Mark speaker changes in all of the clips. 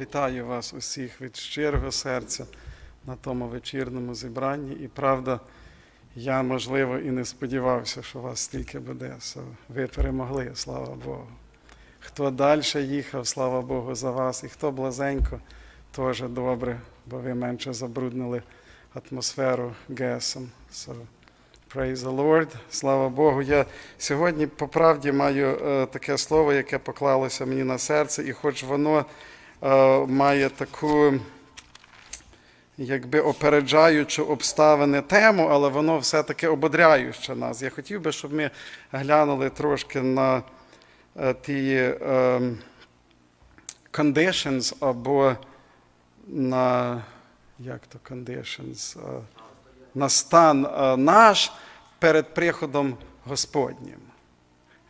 Speaker 1: Вітаю вас усіх від щирого серця на тому вечірньому зібранні. І правда, я, можливо, і не сподівався, що вас стільки буде. Ви перемогли, слава Богу. Хто далі їхав, слава Богу, за вас, і хто близенько, теж добре, бо ви менше забруднили атмосферу гесом. So, praise the Lord, слава Богу. Я сьогодні по правді маю е, таке слово, яке поклалося мені на серце, і хоч воно має таку якби опереджаючу обставини тему, але воно все-таки ободряюще нас. Я хотів би, щоб ми глянули трошки на е, ті е, conditions або на як то conditions, е, на стан е, наш перед приходом Господнім.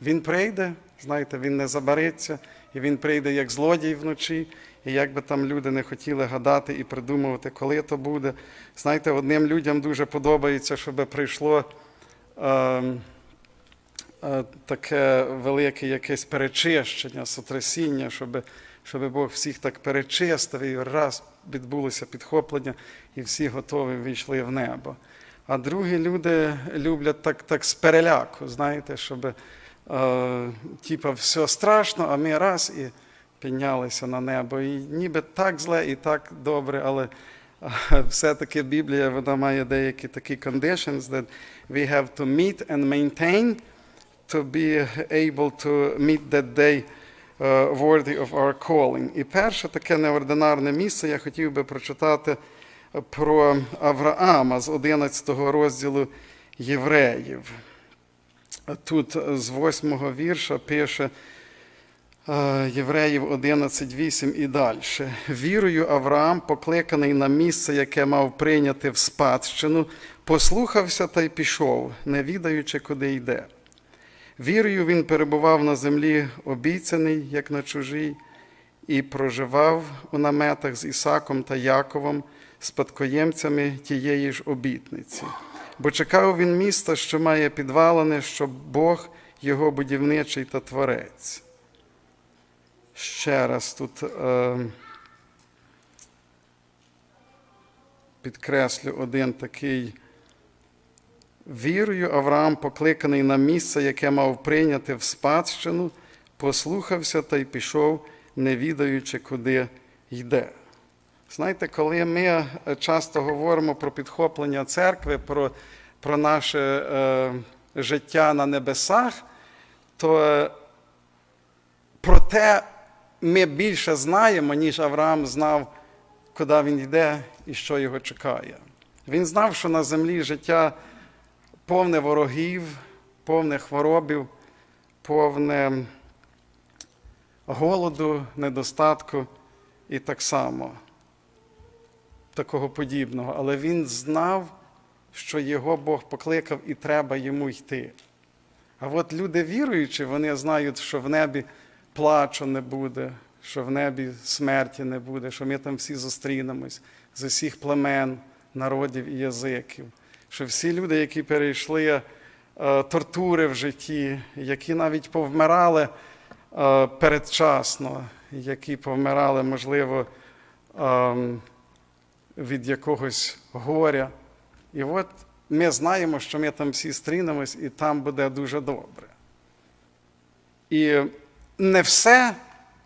Speaker 1: Він прийде, знаєте, він не забариться, і він прийде як злодій вночі. І як би там люди не хотіли гадати і придумувати, коли то буде. Знаєте, одним людям дуже подобається, щоб прийшло е, е, таке велике якесь перечищення, сотрясіння, щоб, щоб Бог всіх так перечистив, і раз відбулося підхоплення, і всі готові війшли в небо. А другі люди люблять так, так з переляку, знаєте, щоб е, типа все страшно, а ми раз і піднялися на небо. І ніби так зле і так добре, але е, все-таки Біблія вона має деякі такі conditions that we have to meet and maintain to be able to meet that day uh, worthy of our calling. І перше таке неординарне місце я хотів би прочитати про Авраама з 11 розділу Євреїв. Тут з 8 вірша пише е, Євреїв 11.8 і далі. Вірою Авраам, покликаний на місце, яке мав прийняти в спадщину, послухався та й пішов, не відаючи, куди йде. Вірою він перебував на землі обіцяний, як на чужій, і проживав у наметах з Ісаком та Яковом, спадкоємцями тієї ж обітниці. Бо чекав він міста, що має підвалини, щоб Бог його будівничий та творець. Ще раз тут е, підкреслю один такий. Вірою Авраам, покликаний на місце, яке мав прийняти в спадщину, послухався та й пішов, не відаючи, куди йде. Знаєте, коли ми часто говоримо про підхоплення церкви, про, про наше е, життя на небесах, то е, про те ми більше знаємо, ніж Авраам знав, куди він йде і що його чекає. Він знав, що на землі життя повне ворогів, повне хворобів, повне голоду, недостатку і так само такого подібного. Але він знав, що його Бог покликав і треба йому йти. А от люди віруючі, вони знають, що в небі плачу не буде, що в небі смерті не буде, що ми там всі зустрінемось з усіх племен, народів і язиків що всі люди, які перейшли е, тортури в житті, які навіть повмирали е, передчасно, які повмирали, можливо, е, від якогось горя. І от ми знаємо, що ми там всі стрінемось, і там буде дуже добре. І не все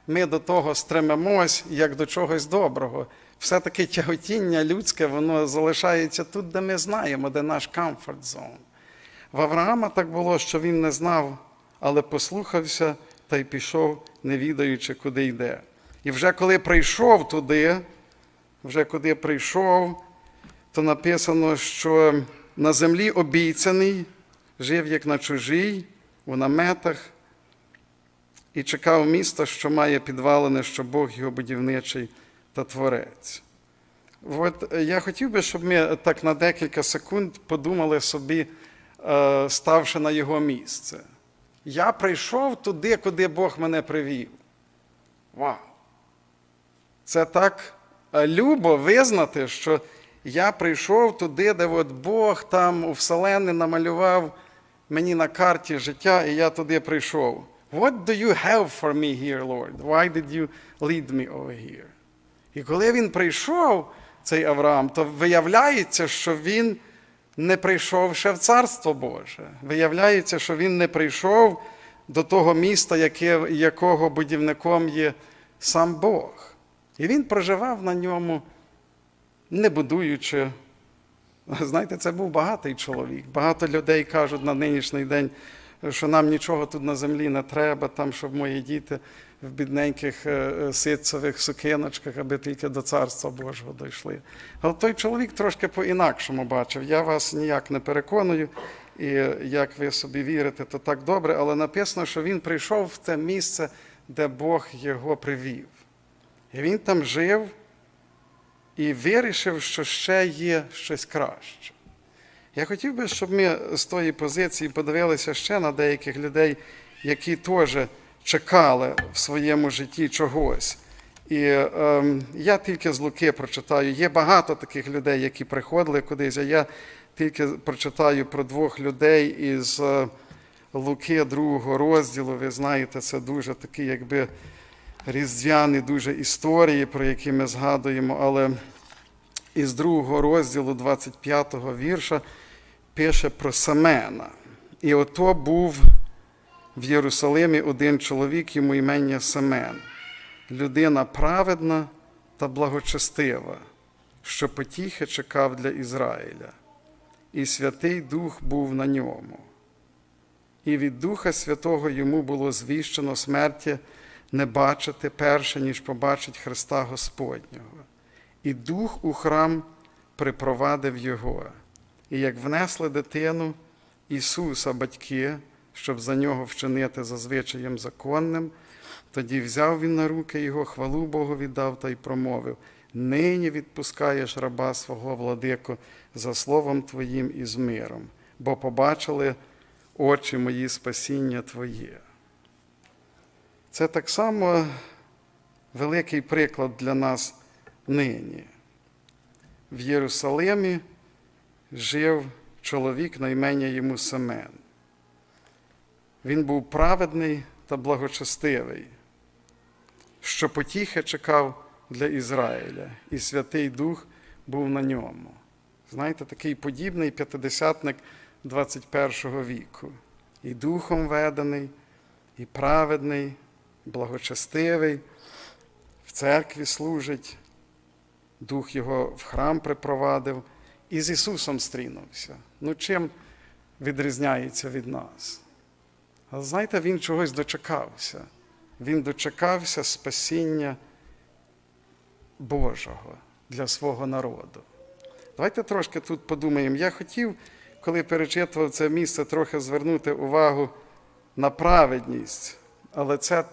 Speaker 1: ми до того стремимось, як до чогось доброго все-таки тяготіння людське, воно залишається тут, де ми знаємо, де наш комфорт зон. В Авраама так було, що він не знав, але послухався та й пішов, не відаючи, куди йде. І вже коли прийшов туди, вже куди прийшов, то написано, що на землі обійцяний, жив як на чужій, у наметах, і чекав міста, що має підвалене, що Бог його будівничий та Творець. От я хотів би, щоб ми так на декілька секунд подумали собі, е, ставши на його місце. Я прийшов туди, куди Бог мене привів. Вау! Це так е, любо визнати, що я прийшов туди, де от Бог там у Вселенні намалював мені на карті життя, і я туди прийшов. What do you have for me here, Lord? Why did you lead me over here? І коли він прийшов, цей Авраам, то виявляється, що він не прийшов ще в Царство Боже. Виявляється, що він не прийшов до того міста, яке, якого будівником є сам Бог. І він проживав на ньому, не будуючи. Знаєте, це був багатий чоловік. Багато людей кажуть на нинішній день, що нам нічого тут на землі не треба, там, щоб мої діти в бідненьких е, ситцевих сукиночках, аби тільки до Царства Божого дійшли. Але той чоловік трошки по-інакшому бачив. Я вас ніяк не переконую, і як ви собі вірите, то так добре, але написано, що він прийшов в те місце, де Бог його привів. І він там жив і вирішив, що ще є щось краще. Я хотів би, щоб ми з тої позиції подивилися ще на деяких людей, які теж чекали в своєму житті чогось. І е, я тільки з Луки прочитаю. Є багато таких людей, які приходили кудись, а я тільки прочитаю про двох людей із е, Луки, другого розділу. Ви знаєте, це дуже такі, якби різдвяні дуже історії, про які ми згадуємо, але із другого розділу 25-го вірша пише про Семена. І ото був в Єрусалимі один чоловік, йому імення Семен, людина праведна та благочестива, що потіхи чекав для Ізраїля, і Святий Дух був на ньому. І від Духа Святого йому було звіщено смерті не бачити перше, ніж побачить Христа Господнього. І дух у храм припровадив його. І як внесли дитину Ісуса батьки, щоб за нього вчинити за звичаєм законним, тоді взяв він на руки його, хвалу Богу віддав та й промовив: Нині відпускаєш раба свого владико за словом Твоїм і з миром, бо побачили очі мої спасіння Твоє. Це так само великий приклад для нас нині. В Єрусалимі жив чоловік на ім'я йому Семен. Він був праведний та благочестивий, що потіхи чекав для Ізраїля, і Святий Дух був на ньому. Знаєте, такий подібний п'ятидесятник 21 віку. І духом ведений, і праведний, благочестивий, в церкві служить, Дух його в храм припровадив і з Ісусом стрінувся. Ну, чим відрізняється від нас? Але знаєте, Він чогось дочекався. Він дочекався спасіння Божого для свого народу. Давайте трошки тут подумаємо. Я хотів, коли перечитував це місце, трохи звернути увагу на праведність, але це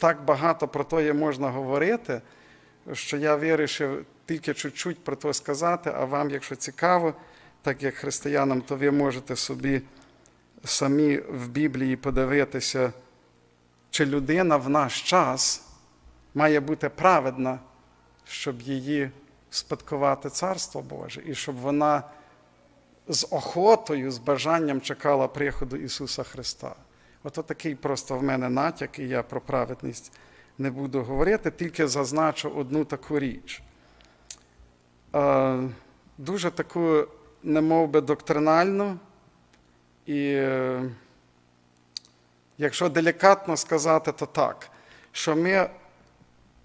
Speaker 1: так багато про то можна говорити, що я вирішив тільки чуть-чуть про це сказати, а вам, якщо цікаво, так як християнам, то ви можете собі самі в Біблії подивитися, чи людина в наш час має бути праведна, щоб її спадкувати Царство Боже, і щоб вона з охотою, з бажанням чекала приходу Ісуса Христа. Ото такий просто в мене натяк, і я про праведність не буду говорити, тільки зазначу одну таку річ. Е, Дуже таку, немов би, доктринальну, і якщо делікатно сказати, то так, що ми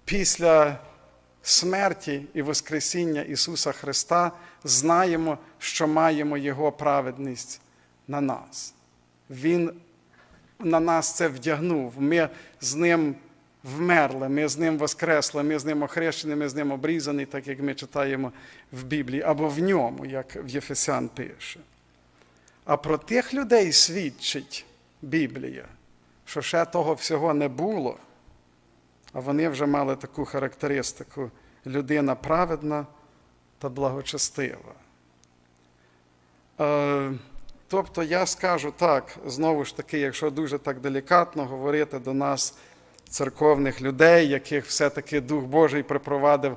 Speaker 1: після смерті і Воскресіння Ісуса Христа знаємо, що маємо Його праведність на нас. Він на нас це вдягнув. Ми з ним вмерли, ми з ним воскресли, ми з ним охрещені, ми з ним обрізані, так як ми читаємо в Біблії, або в ньому, як в Єфесян пише. А про тих людей свідчить Біблія, що ще того всього не було, а вони вже мали таку характеристику людина праведна та благочестива. Тобто я скажу так, знову ж таки, якщо дуже так делікатно говорити до нас, церковних людей, яких все-таки Дух Божий припровадив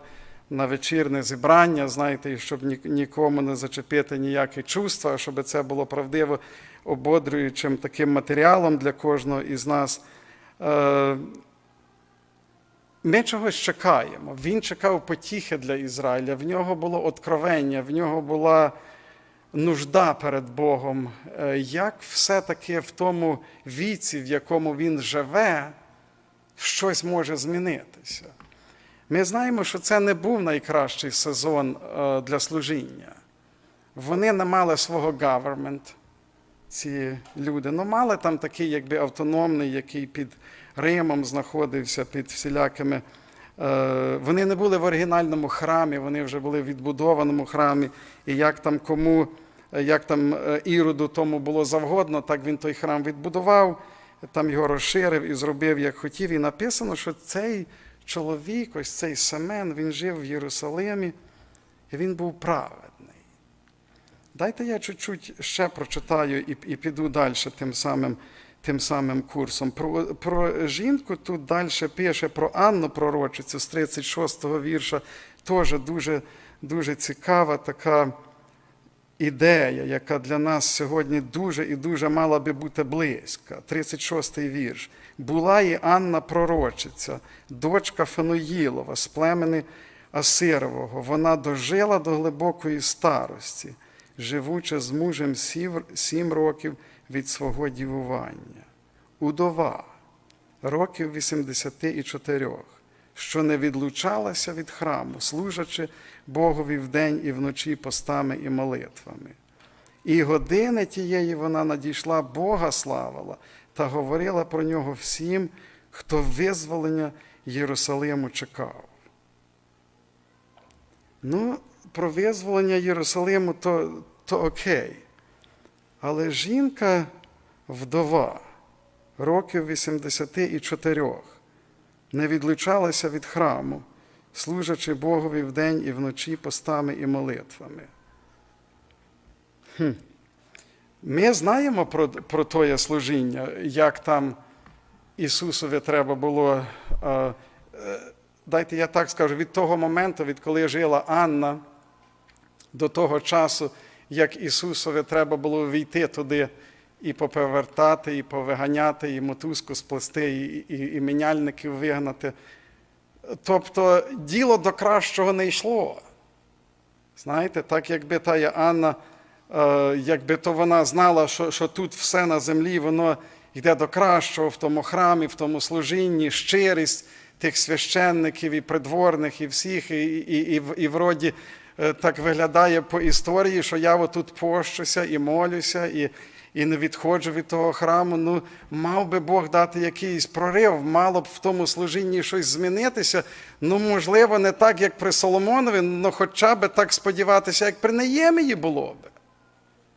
Speaker 1: на вечірне зібрання, знаєте, і щоб нікому не зачепити ніякі чувства, щоб це було правдиво ободрюючим таким матеріалом для кожного із нас. Е, ми чогось чекаємо. Він чекав потіхи для Ізраїля, в нього було откровення, в нього була нужда перед Богом. Е, Як все-таки в тому віці, в якому він живе, щось може змінитися? Ми знаємо, що це не був найкращий сезон е, для служіння. Вони не мали свого government, ці люди. Ну, мали там такий, якби автономний, який під Римом знаходився, під всілякими. Е, Вони не були в оригінальному храмі, вони вже були в відбудованому храмі. І як там кому, е, як там е, Іроду тому було завгодно, так він той храм відбудував, там його розширив і зробив, як хотів. І написано, що цей чоловік, ось цей Семен, він жив в Єрусалимі, і він був праведний. Дайте я чуть-чуть ще прочитаю і, і піду далі тим самим, тим самим курсом. Про, про жінку тут далі пише про Анну пророчицю з 36-го вірша. Теж дуже, дуже цікава така ідея, яка для нас сьогодні дуже і дуже мала би бути близька. 36-й вірш. Була і Анна пророчиця, дочка Фенуїлова з племени Асирового. Вона дожила до глибокої старості, живучи з мужем сім років від свого дівування. Удова років 84, що не відлучалася від храму, служачи Богові вдень і вночі постами і молитвами. І години тієї вона надійшла, Бога славила та говорила про нього всім, хто визволення Єрусалиму чекав. Ну, про визволення Єрусалиму то, то окей. Але жінка вдова років 84 не відлучалася від храму, служачи Богові вдень і вночі постами і молитвами. Хм. Ми знаємо про, про тоє служіння, як там Ісусові треба було. е, е, Дайте я так скажу, від того моменту, відколи жила Анна, до того часу, як Ісусові треба було війти туди і поповертати, і повиганяти, і мотузку сплести, і, і, і міняльників вигнати. Тобто діло до кращого не йшло. Знаєте, так якби та Анна, е, якби то вона знала, що, що тут все на землі, воно йде до кращого в тому храмі, в тому служінні, щирість тих священників і придворних, і всіх, і, і, і, і вроді так виглядає по історії, що я отут пощуся і молюся, і, і не відходжу від того храму. Ну, мав би Бог дати якийсь прорив, мало б в тому служінні щось змінитися. Ну, можливо, не так, як при Соломонові, але хоча б так сподіватися, як при Неємії було би.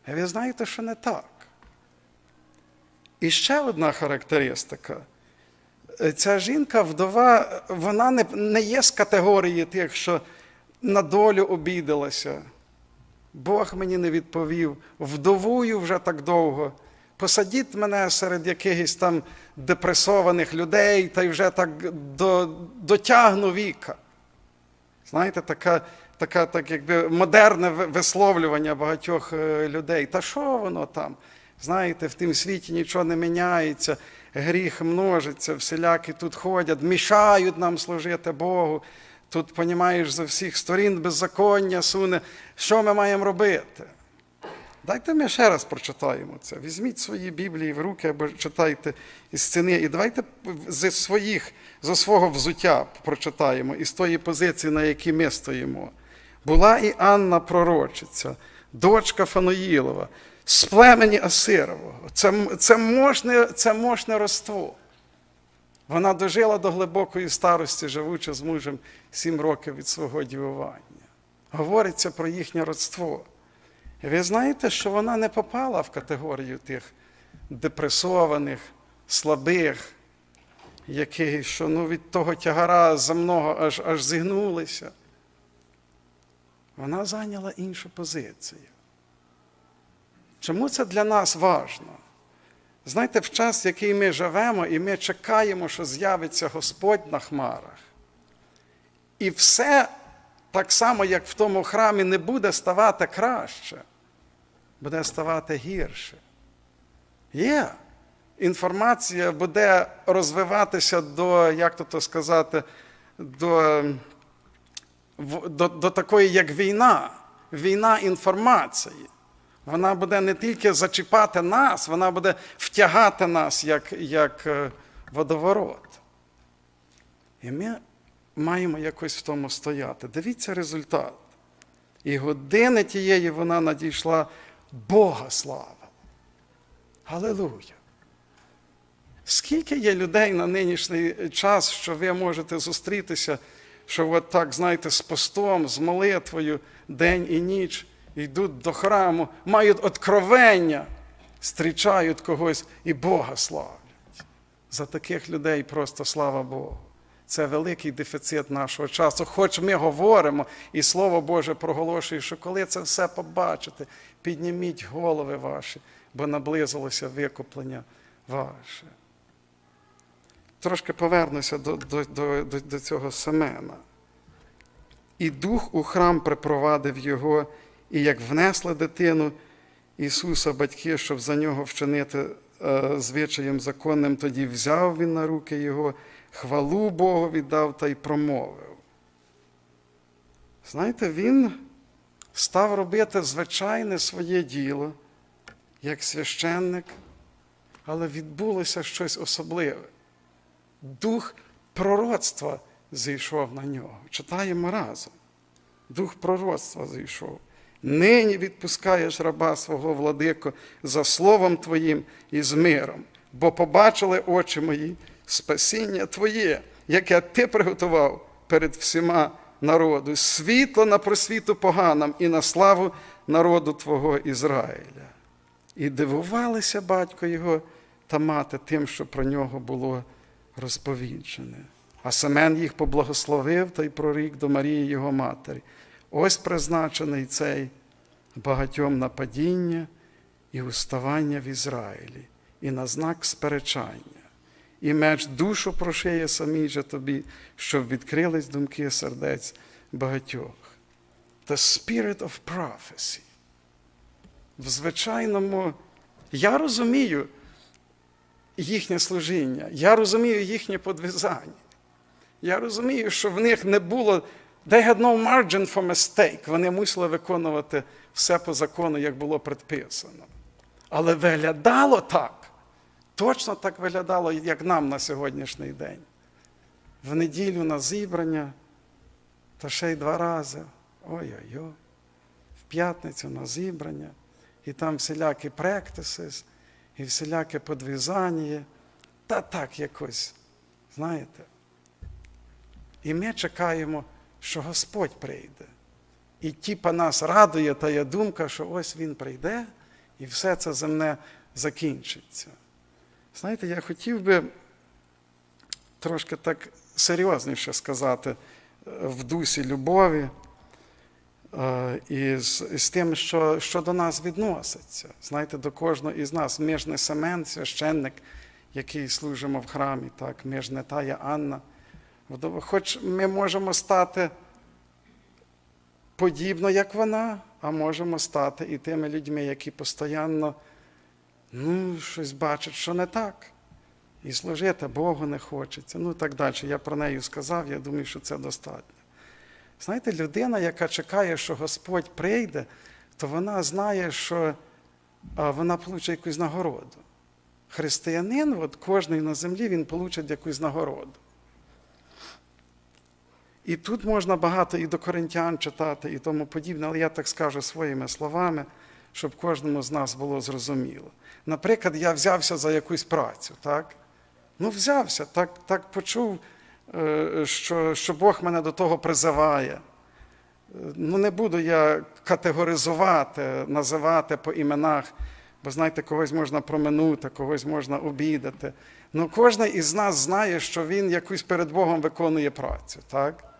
Speaker 1: А ви знаєте, що не так. І ще одна характеристика. Ця жінка, вдова, вона не, не є з категорії тих, що на долю обідалася. Бог мені не відповів, вдовую вже так довго. Посадіть мене серед якихось там депресованих людей та й вже так до, дотягну віка. Знаєте, така, така, так якби модерне висловлювання багатьох е, людей. Та що воно там? Знаєте, в тім світі нічого не міняється, гріх множиться, всілякі тут ходять, мішають нам служити Богу. Тут, понімаєш, з всіх сторін беззаконня суне. Що ми маємо робити? Дайте ми ще раз прочитаємо це. Візьміть свої Біблії в руки або читайте із стіни, і давайте зі своїх, зі свого взуття прочитаємо, із тої позиції, на якій ми стоїмо. Була і Анна пророчиця, дочка Фаноїлова, з племені Асирового. Це, це, мощне, це мощне роство. Вона дожила до глибокої старості, живучи з мужем сім років від свого дівування. Говориться про їхнє родство. І ви знаєте, що вона не попала в категорію тих депресованих, слабих, які що ну, від того тягара земного аж, аж зігнулися. Вона зайняла іншу позицію. Чому це для нас важно? Знаєте, в час, в який ми живемо, і ми чекаємо, що з'явиться Господь на хмарах. І все так само, як в тому храмі, не буде ставати краще, буде ставати гірше. Є. Інформація буде розвиватися до, як то сказати, до, до, до такої, як війна, війна інформації. Вона буде не тільки зачіпати нас, вона буде втягати нас як, як е, водоворот. І ми маємо якось в тому стояти. Дивіться результат. І години тієї вона надійшла Бога слава. Галилуя! Скільки є людей на нинішній час, що ви можете зустрітися, що от так, знаєте, з постом, з молитвою день і ніч йдуть до храму, мають откровення, зустрічають когось і Бога славлять. За таких людей просто слава Богу. Це великий дефіцит нашого часу. Хоч ми говоримо, і Слово Боже проголошує, що коли це все побачите, підніміть голови ваші, бо наблизилося викуплення ваше. Трошки повернуся до, до, до, до, цього Семена. І дух у храм припровадив його, і як внесли дитину Ісуса, батьки, щоб за нього вчинити е, звичаєм законним, тоді взяв він на руки його, хвалу Богу віддав та й промовив. Знаєте, він став робити звичайне своє діло, як священник, але відбулося щось особливе. Дух пророцтва зійшов на нього. Читаємо разом. Дух пророцтва зійшов. Нині відпускаєш раба свого владико за словом Твоїм і з миром, бо побачили очі мої спасіння Твоє, яке Ти приготував перед всіма народу, світло на просвіту поганам і на славу народу Твого Ізраїля. І дивувалися батько його та мати тим, що про нього було розповіджене. А Семен їх поблагословив та й прорік до Марії його матері. Ось призначений цей багатьом на падіння і уставання в Ізраїлі, і на знак сперечання. І меч душу прошиє самій же тобі, щоб відкрились думки сердець багатьох. The spirit of prophecy. В звичайному, я розумію їхнє служіння, я розумію їхнє подвизання. Я розумію, що в них не було, they had no margin for mistake. Вони мусили виконувати все по закону, як було предписано. Але виглядало так, точно так виглядало, як нам на сьогоднішній день. В неділю на зібрання, та ще й два рази. Ой-ой-ой. В п'ятницю на зібрання, і там всілякі практиси, і всіляке подвізання. Та так якось, знаєте. І ми чекаємо, що Господь прийде. І тіпа нас радує та є думка, що ось Він прийде, і все це земне закінчиться. Знаєте, я хотів би трошки так серйозніше сказати е, в дусі любові е, і з, з тим, що, що до нас відноситься. Знаєте, до кожного із нас. Ми ж не Семен, священник, який служимо в храмі, так, ми ж не тая Анна. Хоч ми можемо стати подібно, як вона, а можемо стати і тими людьми, які постійно ну, щось бачать, що не так. І служити Богу не хочеться. Ну так далі. Я про неї сказав, я думаю, що це достатньо. Знаєте, людина, яка чекає, що Господь прийде, то вона знає, що вона получить якусь нагороду. Християнин, от кожен на землі, він получить якусь нагороду. І тут можна багато і до коринтян читати, і тому подібне, але я так скажу своїми словами, щоб кожному з нас було зрозуміло. Наприклад, я взявся за якусь працю, так? Ну, взявся, так, так почув, е, що, що Бог мене до того призиває. Ну, не буду я категоризувати, називати по іменах, бо знаєте, когось можна проминути, когось можна обідати. Ну, кожен із нас знає, що він якусь перед Богом виконує працю, так?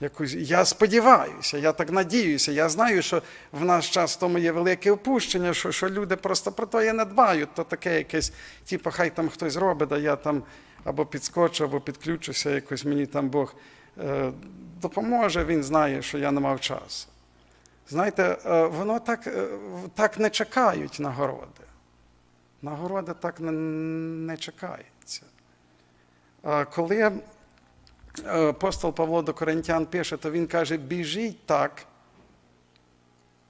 Speaker 1: Якусь, я сподіваюся, я так надіюся. Я знаю, що в наш час в тому є велике опущення, що, що люди просто про то не дбають, то таке якесь, типу, хай там хтось робить, а я там або підскочу, або підключуся, якось мені там Бог е, допоможе, він знає, що я не мав часу. Знаєте, е, воно так, е, так не чекають нагороди. Нагороди так не, не чекаються. Е, коли апостол Павло до Коринтян пише, то він каже: біжіть так,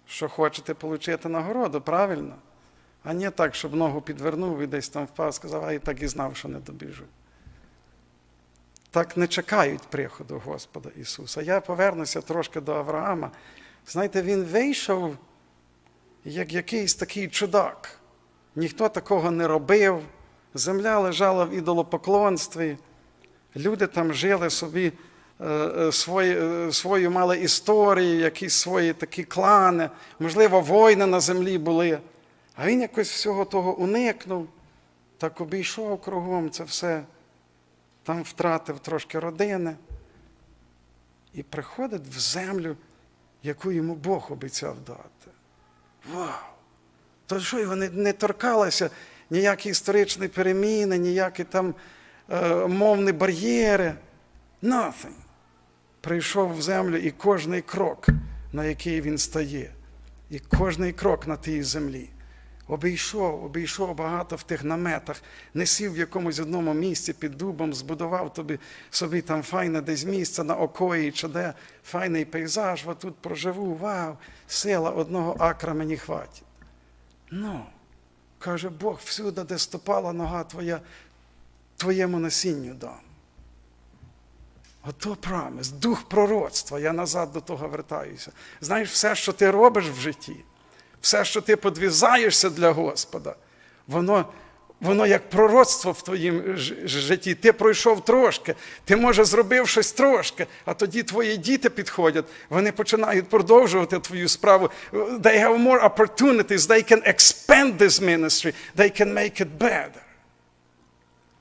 Speaker 1: що хочете отримати нагороду, правильно? А не так, щоб ногу підвернув і десь там впав, сказав, а і так і знав, що не добіжу. Так не чекають приходу Господа Ісуса. Я повернуся трошки до Авраама. Знаєте, він вийшов як якийсь такий чудак. Ніхто такого не робив. Земля лежала в ідолопоклонстві. Люди там жили собі, е, е, свої, е, свою мали історії, якісь свої такі клани, можливо, війни на землі були. А він якось всього того уникнув, так обійшов кругом це все, там втратив трошки родини і приходить в землю, яку йому Бог обіцяв дати. Вау! То що його не, не торкалося ніякі історичні переміни, ніякі там мовні бар'єри. Nothing. Прийшов в землю і кожний крок, на який він стає, і кожний крок на тій землі. Обійшов, обійшов багато в тих наметах, не сів в якомусь одному місці під дубом, збудував тобі собі там файне десь місце на окої чи де, файний пейзаж, от тут проживу, вау, сила одного акра мені хватить. Ну, каже Бог, всюди, де ступала нога твоя, твоєму насінню дам. Ото промис, дух пророцтва, я назад до того вертаюся. Знаєш, все, що ти робиш в житті, все, що ти подвізаєшся для Господа, воно, воно як пророцтво в твоїм житті. Ти пройшов трошки, ти, може, зробив щось трошки, а тоді твої діти підходять, вони починають продовжувати твою справу. They have more opportunities, they can expand this ministry, they can make it better.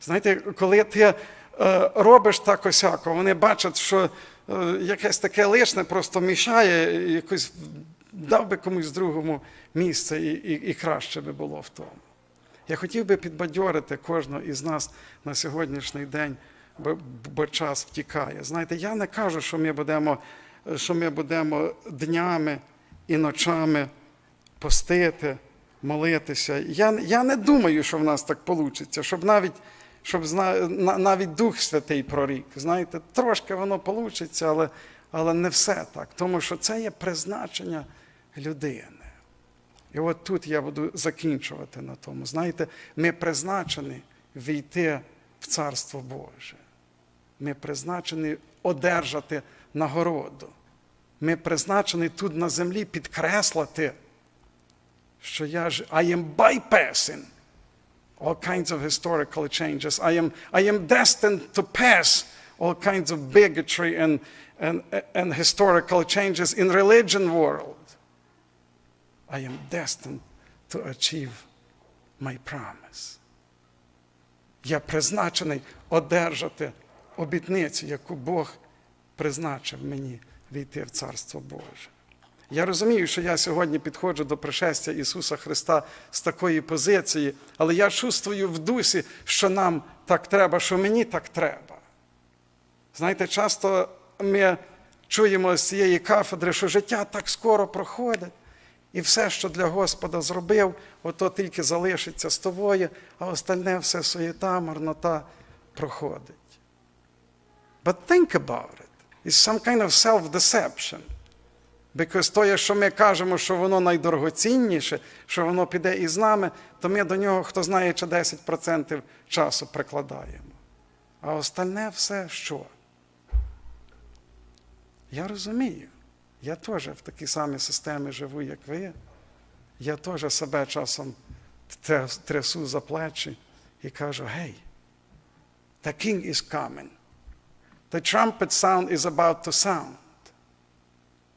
Speaker 1: Знаєте, коли ти е, робиш так осяко, вони бачать, що е, якесь таке лишне просто мішає, якось дав би комусь другому місце, і, і, і краще би було в тому. Я хотів би підбадьорити кожного із нас на сьогоднішній день, бо, бо час втікає. Знаєте, я не кажу, що ми будемо, що ми будемо днями і ночами постити, молитися. Я, я не думаю, що в нас так вийде, щоб навіть, щоб зна, навіть Дух Святий прорік. Знаєте, трошки воно вийде, але, але не все так. Тому що це є призначення людини. І от тут я буду закінчувати на тому. Знаєте, ми призначені війти в Царство Боже. Ми призначені одержати нагороду. Ми призначені тут на землі підкреслити, що я ж I am bypassing all kinds of historical changes. I am, I am destined to pass all kinds of bigotry and, and, and historical changes in religion world. I am destined to achieve my promise. Я призначений одержати обітницю, яку Бог призначив мені війти в Царство Боже. Я розумію, що я сьогодні підходжу до пришестя Ісуса Христа з такої позиції, але я чувствую в дусі, що нам так треба, що мені так треба. Знаєте, часто ми чуємо з цієї кафедри, що життя так скоро проходить, і все, що для Господа зробив, ото тільки залишиться з тобою, а остальне все суєта, марнота проходить. But think about it. It's some kind of self-deception. Because то, що ми кажемо, що воно найдорогоцінніше, що воно піде із нами, то ми до нього, хто знає, чи 10% часу прикладаємо. А остальне все що? Я розумію. Я теж в такій самій системі живу, як ви. Я теж себе часом трясу за плечі і кажу: гей, the king is coming. The trumpet sound is about to sound.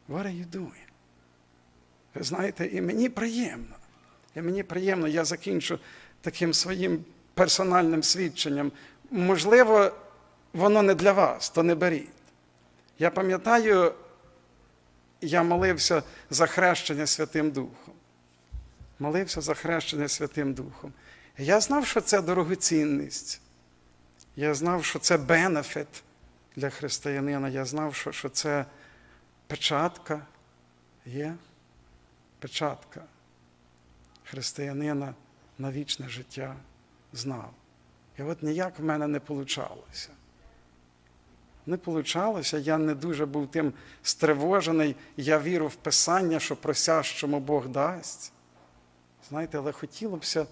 Speaker 1: What are you doing? Ви знаєте, і мені приємно. І мені приємно, я закінчу таким своїм персональним свідченням. Можливо, воно не для вас, то не беріть. Я пам'ятаю, я молився за хрещення Святим Духом. Молився за хрещення Святим Духом. Я знав, що це дорогоцінність. Я знав, що це бенефіт для християнина. Я знав, що, що це печатка є печатка християнина на вічне життя знав. І от ніяк в мене не вийшло. Не получалося, я не дуже був тим стривожений. Я вірю в Писання, що просящому Бог дасть. Знаєте, але хотілося б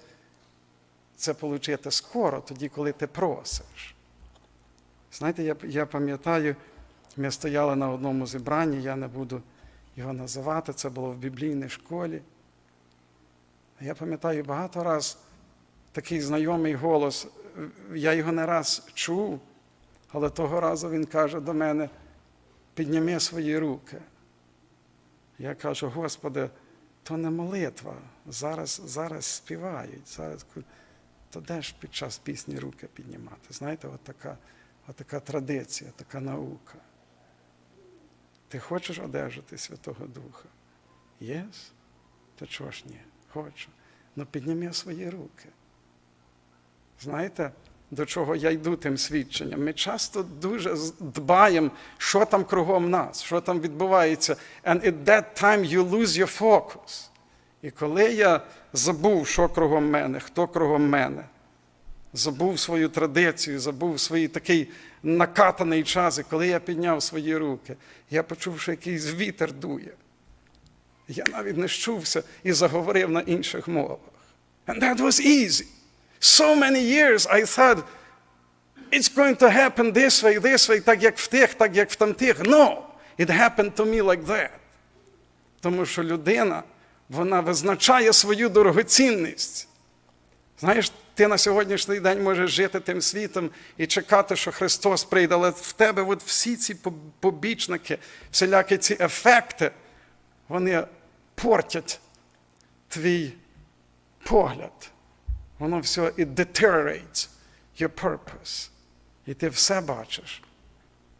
Speaker 1: це отримати скоро, тоді, коли ти просиш. Знаєте, я, я пам'ятаю, ми стояли на одному зібранні, я не буду його називати, це було в біблійній школі. Я пам'ятаю багато раз такий знайомий голос, я його не раз чув, але того разу він каже до мене: підніми свої руки. Я кажу, Господи, то не молитва. Зараз, зараз співають. Зараз... То де ж під час пісні руки піднімати? Знаєте, от така, от така традиція, така наука. Ти хочеш одержати Святого Духа? Єс? То чого ж ні? Хочу. Ну підніми свої руки. Знаєте, до чого я йду тим свідченням? Ми часто дуже дбаємо, що там кругом нас, що там відбувається. And at that time you lose your focus. І коли я забув, що кругом мене, хто кругом мене, забув свою традицію, забув свій такий накатаний час, і коли я підняв свої руки, я почув, що якийсь вітер дує. Я навіть не щувся і заговорив на інших мовах. And that was easy. So many years I thought, it's going to happen this way, this way, так як в тих, так як в тамтих. No, it happened to me like that. Тому що людина, вона визначає свою дорогоцінність. Знаєш, ти на сьогоднішній день можеш жити тим світом і чекати, що Христос прийде, але в тебе от всі ці побічники, всілякі ці ефекти, вони портять твій погляд. Воно все it deteriorates your purpose. І ти все бачиш,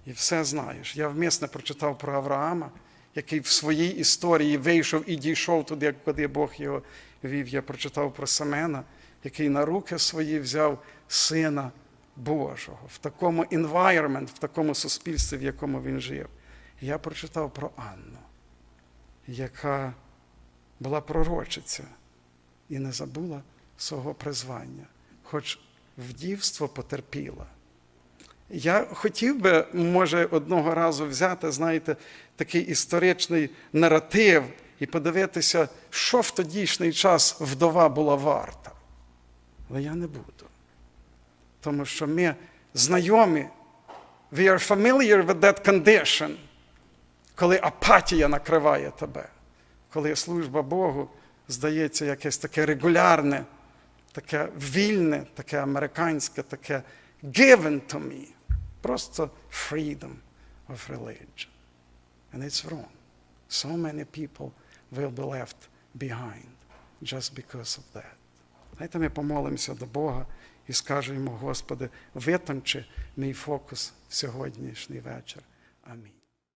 Speaker 1: і все знаєш. Я вмісне прочитав про Авраама, який в своїй історії вийшов і дійшов туди, куди Бог його вів. Я прочитав про Семена, який на руки свої взяв Сина Божого в такому environment, в такому суспільстві, в якому він жив. Я прочитав про Анну, яка була пророчиця і не забула свого призвання, хоч вдівство потерпіла. Я хотів би, може, одного разу взяти, знаєте, такий історичний наратив і подивитися, що в тодішній час вдова була варта. Але я не буду. Тому що ми знайомі, we are familiar with that condition, коли апатія накриває тебе, коли служба Богу здається якесь таке регулярне, таке вільне, таке американське, таке given to me. Просто freedom of religion. And it's wrong. So many people will be left behind just because of that. Знаєте, ми помолимося до Бога і скажемо, Господи, витончи мій фокус в сьогоднішній вечір. Амінь.